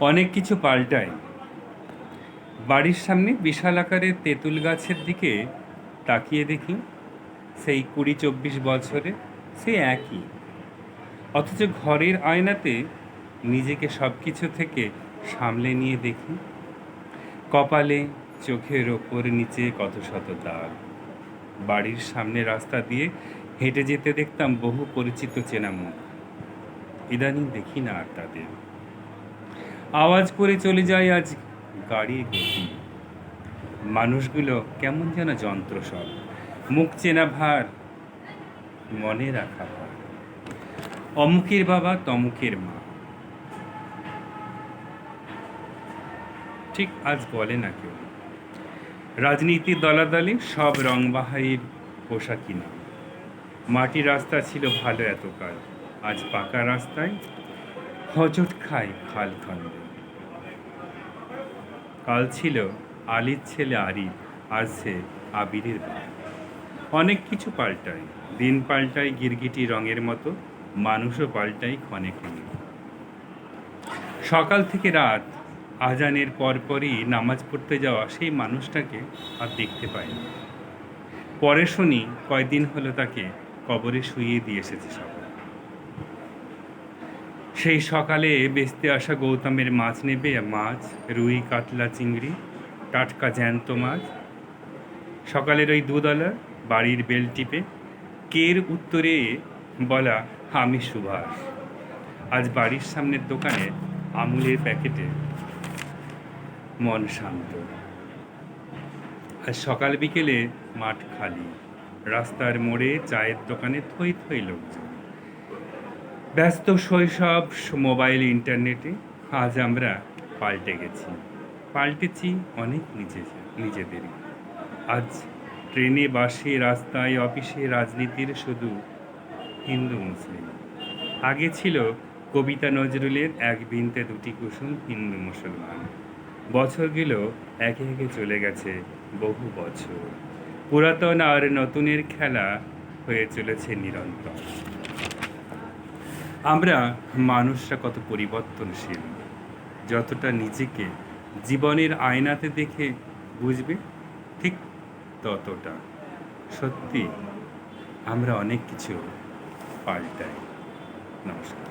অনেক কিছু পাল্টায়। বাড়ির সামনে বিশাল আকারের তেঁতুল গাছের দিকে তাকিয়ে দেখি, সেই কুড়ি চব্বিশ বছরে সেই একই। অথচ ঘরের আয়নাতে নিজেকে সব কিছু থেকে সামলে নিয়ে দেখি, কপালে চোখের ওপর নিচে কত শত দাগ। বাড়ির সামনে রাস্তা দিয়ে হেঁটে যেতে দেখতাম বহু পরিচিত চেনা মুখ। ইদানিং দেখি না আর তাদের। আওয়াজ করে চলে যায় আজ গাড়ির গতি। মানুষগুলো কেমন যেন যন্ত্র সব। মুখ চেনা ভার, মনে রাখা ভার। অমুকের বাবা, তমুকের মা। ঠিক আজ বলে না কেউ। রাজনীতির দলাদলে সব রংবাহারির পোশাক কিনা মাটির রাস্তা ছিল ভালো এতকাল, আজ পাকা রাস্তায় হজট খায় খাল খন্ড কাল ছিল আলির ছেলে আরিফ আজ সে আবিরের বাপ। অনেক কিছু পাল্টায়, দিন পাল্টায় গিরগিটি রঙের মতো, মানুষও পাল্টায় ক্ষণে ক্ষণে। সকাল থেকে রাত, আজানের পরপরই নামাজ পড়তে যাওয়া সেই মানুষটাকে আর দেখতে পাইনি। পরে শুনি কয়দিন হলো তাকে কবরে শুইয়ে দিয়ে এসেছে সবাই। সেই সকালে বেচতে আসা গৌতমের মাছ নেবে মাছ, রুই, কাতলা, চিংড়ি, টাটকা জ্যান্ত মাছ। সকালের ওই দুদলা বাড়ির বেল টিপে, কের উত্তরে? বলা, আমি সুভাষ। আজ বাড়ির সামনের দোকানে আমুলের প্যাকেটে মন শান্ত। আজ সকাল বিকেলে মাঠ খালি। রাস্তার মোড়ে চায়ের দোকানে থই থই লোকজন। ব্যস্ত শৈশব মোবাইল, ইন্টারনেটে আজ আমরা পাল্টে গেছি। পাল্টেছি অনেক নিজে নিজেদের আজ ট্রেনে, বাসে, রাস্তায়, অফিসে, রাজনীতির শুধু হিন্দু, মুসলিম। আগে ছিল কবিতা নজরুলের এক বিনতে দুটি কুসুম হিন্দু, মুসলমান। বছরগুলো একে একে চলে গেছে বহু বছর। পুরাতন আর নতুনের খেলা হয়ে চলেছে নিরন্তর। আমরা মানুষরা কত পরিবর্তনশীল, যতটা নিজেকে জীবনের আয়নাতে দেখে বুঝবে, ঠিক ততটা। সত্যি, আমরা অনেক কিছু পাল্টাই। নমস্কার।